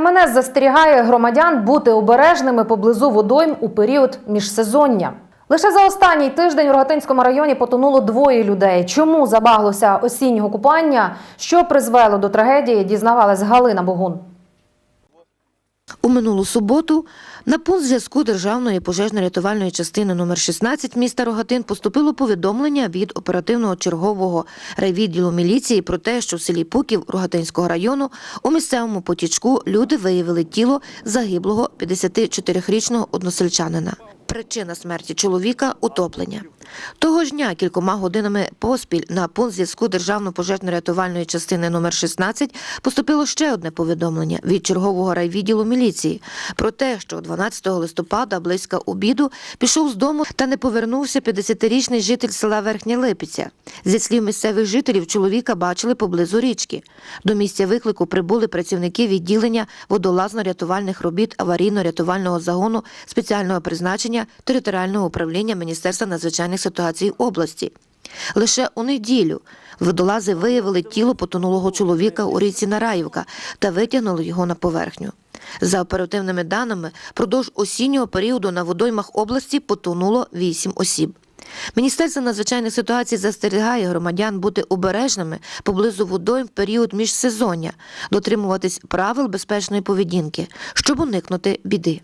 МНС застерігає громадян бути обережними поблизу водойм у період міжсезоння. Лише за останній тиждень в Рогатинському районі потонуло двоє людей. Чому забаглося осіннього купання? Що призвело до трагедії? Дізнавалась Галина Богун. У минулу суботу на пункт зв'язку Державної пожежно-рятувальної частини номер 16 міста Рогатин поступило повідомлення від оперативного чергового райвідділу міліції про те, що в селі Пуків Рогатинського району у місцевому потічку люди виявили тіло загиблого 54-річного односельчанина. Причина смерті чоловіка утоплення. Того ж дня кількома годинами поспіль на пункт зв'язку Державної пожежно-рятувальної частини номер 16 поступило ще одне повідомлення від чергового райвідділу міліції про те, що 12 листопада близько обіду пішов з дому та не повернувся 50-річний житель села Верхня Липиця. Зі слів місцевих жителів, чоловіка бачили поблизу річки. До місця виклику прибули працівники відділення водолазно-рятувальних робіт аварійно-рятувального загону спеціального призначення територіального управління Міністерства надзвичайних ситуацій області. Лише у неділю водолази виявили тіло потонулого чоловіка у річці Нараївка та витягнули його на поверхню. За оперативними даними, продовж осіннього періоду на водоймах області потонуло 8 осіб. Міністерство надзвичайних ситуацій застерігає громадян бути обережними поблизу водойм в період міжсезоння, дотримуватись правил безпечної поведінки, щоб уникнути біди.